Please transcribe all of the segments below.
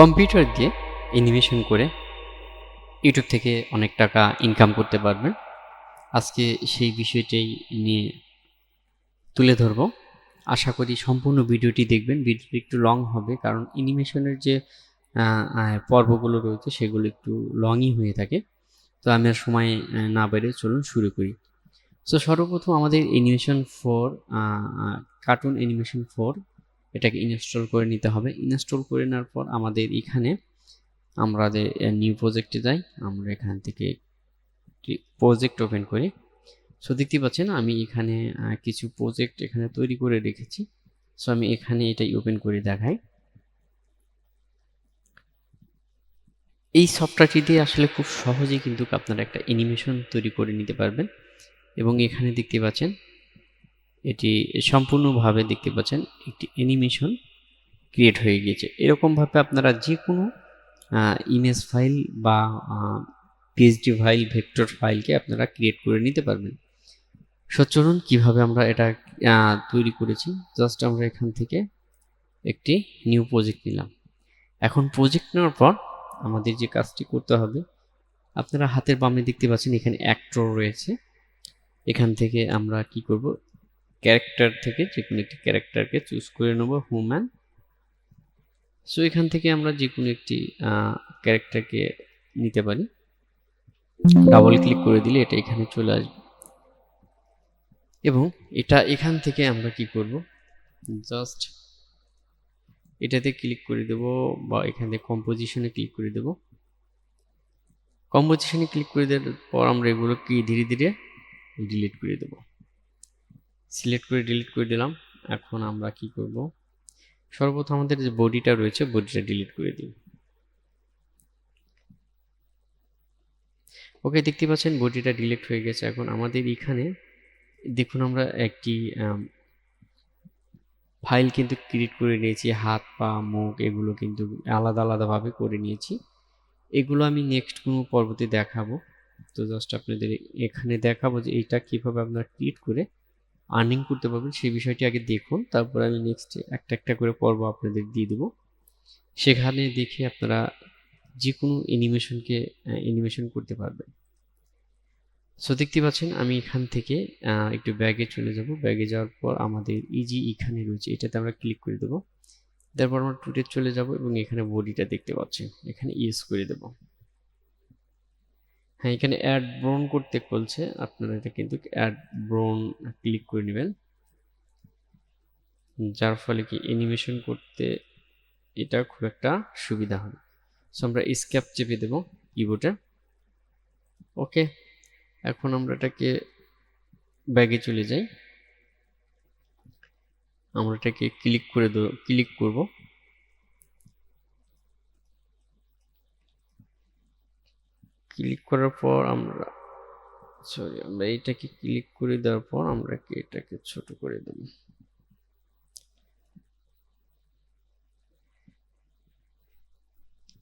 Computer দিয়ে animation করে YouTube থেকে অনেক টাকা ইনকাম করতে পারবেন। আজকে সেই বিষয়টাই নিয়ে তুলে ধরবো। আশা করি সম্পূর্ণ ভিডিওটি দেখবেন। ভিডিওটি একটু লং হবে কারণ অ্যানিমেশনের যে পর্বগুলো রয়েছে সেগুলো একটু লংই হয়ে থাকে। তো আমি আর সময় না বেড়ে চলুন শুরু করি। সো সর্বপ্রথম আমাদের animation four cartoon animation four এটাকে ইনস্টল করে নিতে হবে। ইনস্টল করে নেওয়ার পর আমাদের এখানে আমরা নিউ প্রজেক্টে যাই, আমরা এখান থেকে প্রজেক্ট ওপেন করি। সো দেখতে পাচ্ছেন আমি এখানে কিছু প্রজেক্ট এখানে তৈরি করে রেখেছি। সো আমি এখানে এটাই ওপেন করে দেখাই। এই সফটওয়্যারটি দিয়ে আসলে খুব সহজেই কিন্তু আপনারা একটা অ্যানিমেশন তৈরি করে নিতে পারবেন। এবং এখানে দেখতে পাচ্ছেন এটি সম্পূর্ণভাবে দেখতে পাচ্ছেন, একটি অ্যানিমেশন ক্রিয়েট হয়ে গিয়েছে। এরকমভাবে আপনারা যে কোনো ইমেজ ফাইল বা পিএইচডি ফাইল ভেক্টর ফাইলকে আপনারা ক্রিয়েট করে নিতে পারবেন। সো চলুন কীভাবে আমরা এটা তৈরি করেছি। জাস্ট আমরা এখান থেকে একটি নিউ প্রজেক্ট নিলাম। এখন প্রজেক্ট নেওয়ার পর আমাদের যে কাজটি করতে হবে, আপনারা হাতের বামে দেখতে পাচ্ছেন এখানে অ্যাক্টর রয়েছে। এখান থেকে আমরা কি করব? ক্যারেক্টার থেকে যে কোনো একটি ক্যারেক্টারকে চুজ করে নেব হুম্যান সো এখান থেকে আমরা যে কোনো একটি ক্যারেক্টারকে নিতে পারি। ডাবল ক্লিক করে দিলে এটা এখানে চলে আসবে। এবং এটা এখান থেকে আমরা কি করব? জাস্ট এটাতে ক্লিক করে দেব বা এখান কম্পোজিশনে ক্লিক করে দেব। কম্পোজিশনে ক্লিক করে দেওয়ার পর আমরা এগুলো কি ধীরে ধীরে ডিলিট করে দেব। সিলেক্ট করে ডিলিট করে দিলাম। এখন আমরা কি করব? সর্বপ্রথম আমাদের যে বডিটা রয়েছে বডিটা ডিলিট করে দিই। ওকে দেখতে পাচ্ছেন বডিটা ডিলিট হয়ে গেছে। এখন আমাদের এখানে দেখুন আমরা একটি ফাইল কিন্তু ক্রিয়েট করে নিয়েছি। হাত, পা, মুখ এগুলো কিন্তু আলাদা আলাদাভাবে করে নিয়েছি। এগুলো আমি নেক্সট কোনো পর্বতে দেখাবো। তো জাস্ট আপনাদের এখানে দেখাবো যে এইটা কীভাবে আপনারা ক্রিয়েট করে আর্নিং করতে পারবেন, সেই বিষয়টি আগে দেখুন, তারপর আমি নেক্সট একটা একটা করে পর্ব আপনাদের দিয়ে দেবো। সেখানে দেখে আপনারা যে কোনো অ্যানিমেশনকে অ্যানিমেশন করতে পারবেন। সো দেখতে পাচ্ছেন, আমি এখান থেকে একটু ব্যাগে চলে যাব। ব্যাগে যাওয়ার পর আমাদের ইজি এখানে রয়েছে, এটাতে আমরা ক্লিক করে দেবো। তারপর আমরা টুটে চলে যাব এবং এখানে বডিটা দেখতে পাচ্ছেন, এখানে ইয়েস করে দেব। হ্যাঁ এখানে অ্যাড ব্রোন করতে বলছে। আপনারা এটা কিন্তু অ্যাড ব্রোন ক্লিক করে নেবেন। যার ফলে কি অ্যানিমেশন করতে এটা খুব একটা সুবিধা হবে। সো আমরা স্ক্যাপ চেপে দেব কিবোর্ডে ওকে এখন আমরা এটাকে ব্যাগে চলে যাই। আমরা এটাকে ক্লিক করে দেব ক্লিক করব। ক্লিক করার পর আমরা সরি আমরা এইটাকে ক্লিক করে দেওয়ার পর আমরা কি এটাকে ছোট করে দেব?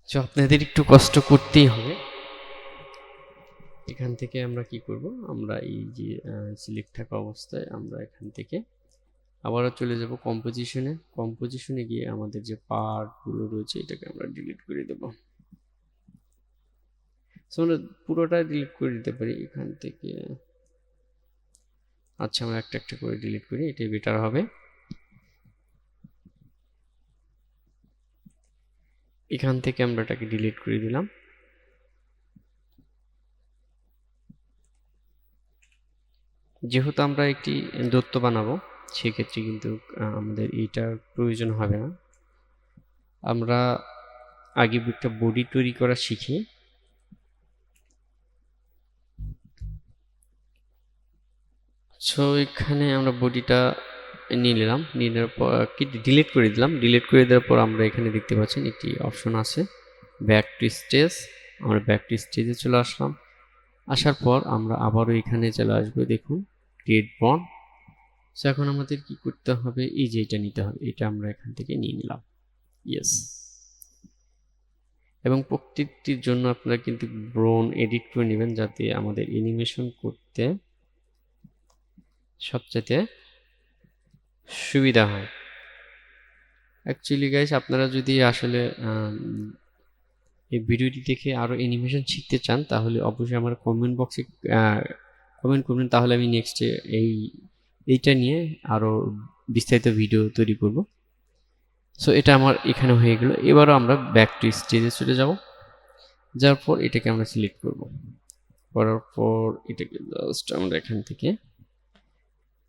তো আপনাদের একটু কষ্ট করতেই হবে। এখান থেকে আমরা কি করব? আমরা এই যে সিলেক্ট থাকা অবস্থায় আমরা এখান থেকে আবারও চলে যাব কম্পোজিশনে কম্পোজিশনে গিয়ে আমাদের যে পার্টগুলো রয়েছে, এটাকে আমরা ডিলিট করে দেব। আমরা পুরোটা ডিলিট করে দিতে পারি এখান থেকে। আচ্ছা আমরা একটা একটা করে ডিলিট করি, এটাই বেটার হবে। এখান থেকে আমরা এটাকে ডিলিট করে দিলাম। যেহেতু আমরা একটি দত্ত বানাবো, সেক্ষেত্রে কিন্তু আমাদের এইটার প্রয়োজন হবে না। আমরা আগে একটা বডি তৈরি করা শিখি। সো এখানে আমরা বডিটা নিয়ে নিলাম, নিয়ে নেওয়ার পর কি ডিলিট করে দিলাম? ডিলিট করে দেওয়ার পর আমরা এখানে দেখতে পাচ্ছেন একটি অপশন আছে ব্যাক টু স্টেজ আমরা ব্যাক টু স্টেজে চলে আসলাম। আসার পর আমরা আবারও এখানে চলে আসব, দেখুন ক্রিয়েট বন সো এখন আমাদের কি করতে হবে? এই যে এটা নিতে হবে, এটা আমরা এখান থেকে নিয়ে নিলাম। ইয়েস এবং প্রত্যেকটির জন্য আপনারা কিন্তু ব্রোন এডিট করে নেবেন যাতে আমাদের অ্যানিমেশন করতে সবচেয়ে সুবিধা হয়। অ্যাকচুয়ালি গাইস আপনারা যদি আসলে এই ভিডিওটি দেখে আরও অ্যানিমেশন শিখতে চান, তাহলে অবশ্যই আমার কমেন্ট বক্সে কমেন্ট করবেন। তাহলে আমি নেক্সটে এই, এইটা নিয়ে আরও বিস্তারিত ভিডিও তৈরি করব। সো এটা আমার এখানে হয়ে গেল। এবারও আমরা ব্যাক টু স্টেজে চলে যাব। যার পর এটাকে আমরা সিলেক্ট করব। করার পর এটাকে জাস্ট আমরা এখান থেকে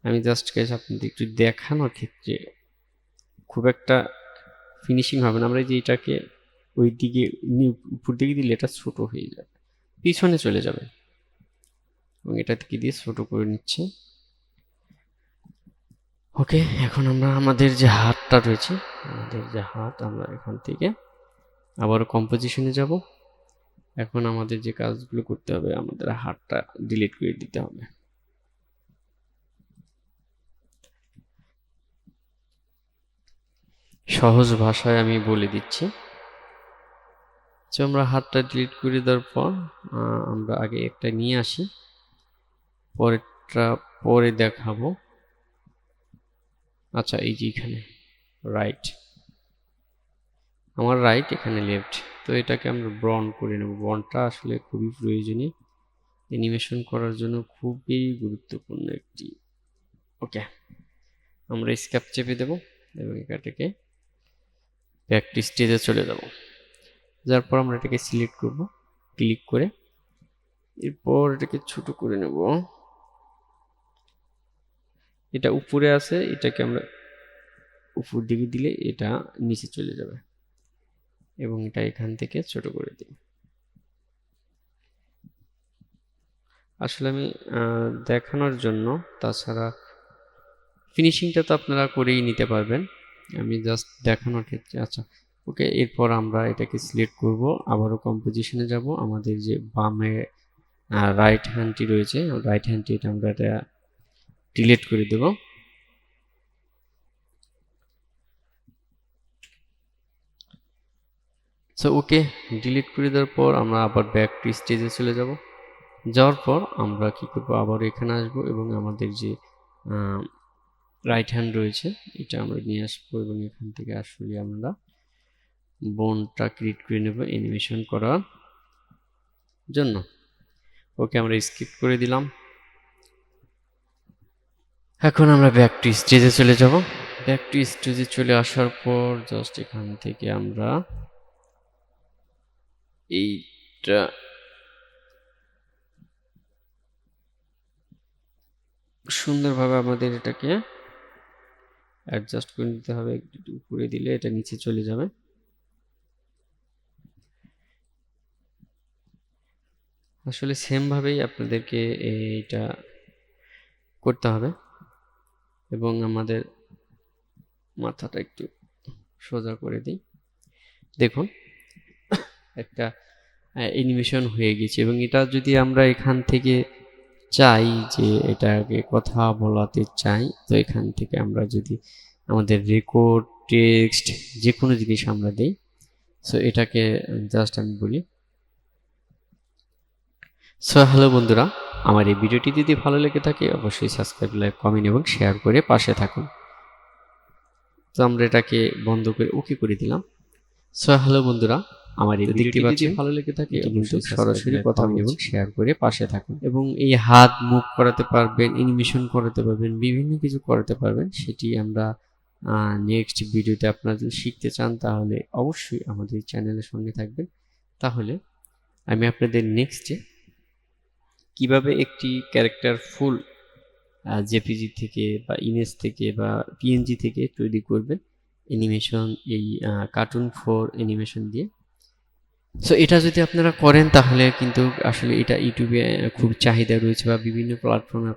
আমি জাস্ট গাইস আপনাদের একটু দেখানোর ক্ষেত্রে খুব একটা ফিনিশিং হবে না। আমরা যে এটাকে ওই দিকে উপর দিকে দিলে এটা ছোট হয়ে যাবে। পিছনে চলে যাবে। এবং এটা থেকে দিয়ে ছোট করে নিচ্ছে। ওকে এখন আমরা আমাদের যে হাতটা রয়েছে, আমাদের যে হাত, আমরা এখান থেকে আবারও কম্পোজিশনে যাব। এখন আমাদের যে কাজগুলো করতে হবে, আমাদের হাতটা ডিলিট করে দিতে হবে। সহজ ভাষায় আমি বলে দিচ্ছি। আমরা হাতটা ডিলিট করে দেওয়ার পর আমরা আগে একটা নিয়ে আসি। পরেরটা পরে দেখাবো। আচ্ছা এই যে এখানে রাইট আমার রাইট এখানে লেফট তো এটাকে আমরা ব্রন করে নেব। ব্রনটা আসলে খুবই প্রয়োজনীয়। অ্যানিমেশন করার জন্য খুবই গুরুত্বপূর্ণ একটি। ওকে আমরা স্ক্যাপ চেপে দেব এবং এটাকে ব্যাক টু স্টেজে চলে যাব। যার পর আমরা এটাকে সিলেক্ট করব ক্লিক করে। এরপর এটাকে ছোট করে নেব। এটা উপরে আছে, এটাকে আমরা উপর দিকে দিলে এটা নিচে চলে যাবে। এবং এটা এখান থেকে ছোট করে দিই। আসলে আমি দেখানোর জন্য, তাছাড়া ফিনিশিংটা তো আপনারা করেই নিতে পারবেন। আমি জাস্ট দেখানোর ক্ষেত্রে আচ্ছা ওকে এরপর আমরা এটাকে সিলেক্ট করব, আবারও কম্পোজিশনে যাব, আমাদের যে বামে রাইট হ্যান্ডটি রয়েছে রাইট হ্যান্ডটি এটা আমরা এটা ডিলিট করে দেব। সো ওকে ডিলিট করে দেওয়ার পর আমরা আবার ব্যাক টু স্টেজে চলে যাব। যাওয়ার পর আমরা কি করব আবার এখানে আসব এবং আমাদের যে রাইট হ্যান্ড রয়েছে। এটা আমরা নিয়ে আসব এবং এখান থেকে আসলে আমরা বোনটা ক্রিয়েট করে নেব অ্যানিমেশন করার জন্য। ওকে, আমরা স্কিপ করে দিলাম। এখন আমরা ব্যাক টু স্টেজে চলে যাব। ব্যাক টু স্টেজে চলে আসার পর জাস্ট এখান থেকে আমরা এইটা সুন্দরভাবে আমাদের এটাকে অ্যাডজাস্ট করে নিতে হবে, একটু উপরে দিলে এটা নিচে চলে যাবে। আসলে সেমভাবেই আপনাদেরকে এইটা করতে হবে এবং আমাদের মাথাটা একটু সোজা করে দিই। দেখুন, একটা অ্যানিমেশন হয়ে গেছে এবং এটা যদি আমরা এখান থেকে চাই যে এটাকে কথা বলাতে চাই। তো এখান থেকে আমরা যদি আমাদের রেকর্ড টেক্সট যে কোনো জিনিস আমরা দিই। সো এটাকে জাস্ট আমি বলি। সো হ্যালো বন্ধুরা, আমার এই ভিডিওটি যদি ভালো লেগে থাকে, অবশ্যই সাবস্ক্রাইব লাইক কমেন্ট এবং শেয়ার করে পাশে থাকুন। তো আমরা এটাকে বন্ধ করে ওকে করে দিলাম। সো হ্যালো বন্ধুরা আমার এই ভিডিওটি যদি ভালো লেগে থাকে কিন্তু সরাসরি কথা এবং শেয়ার করে পাশে থাকুন। এবং এই হাত মুভ করাতে পারবেন অ্যানিমেশন করাতে পারবেন বিভিন্ন কিছু করাতে পারবেন সেটি আমরা নেক্সট ভিডিওতে আপনারা যদি শিখতে চান তাহলে অবশ্যই আমাদের চ্যানেলের সঙ্গে থাকবেন। তাহলে আমি আপনাদের নেক্সটে কীভাবে একটি ক্যারেক্টার ফুল জেপিজি থেকে বা ইমেজ থেকে বা পিএনজি থেকে তৈরি করবেন অ্যানিমেশন এই কার্টুন ফোর অ্যানিমেশন দিয়ে। সো এটা যদি আপনারা করেন তাহলে কিন্তু আসলে এটা ইউটিউবে খুব চাহিদা রয়েছে বা বিভিন্ন প্ল্যাটফর্মে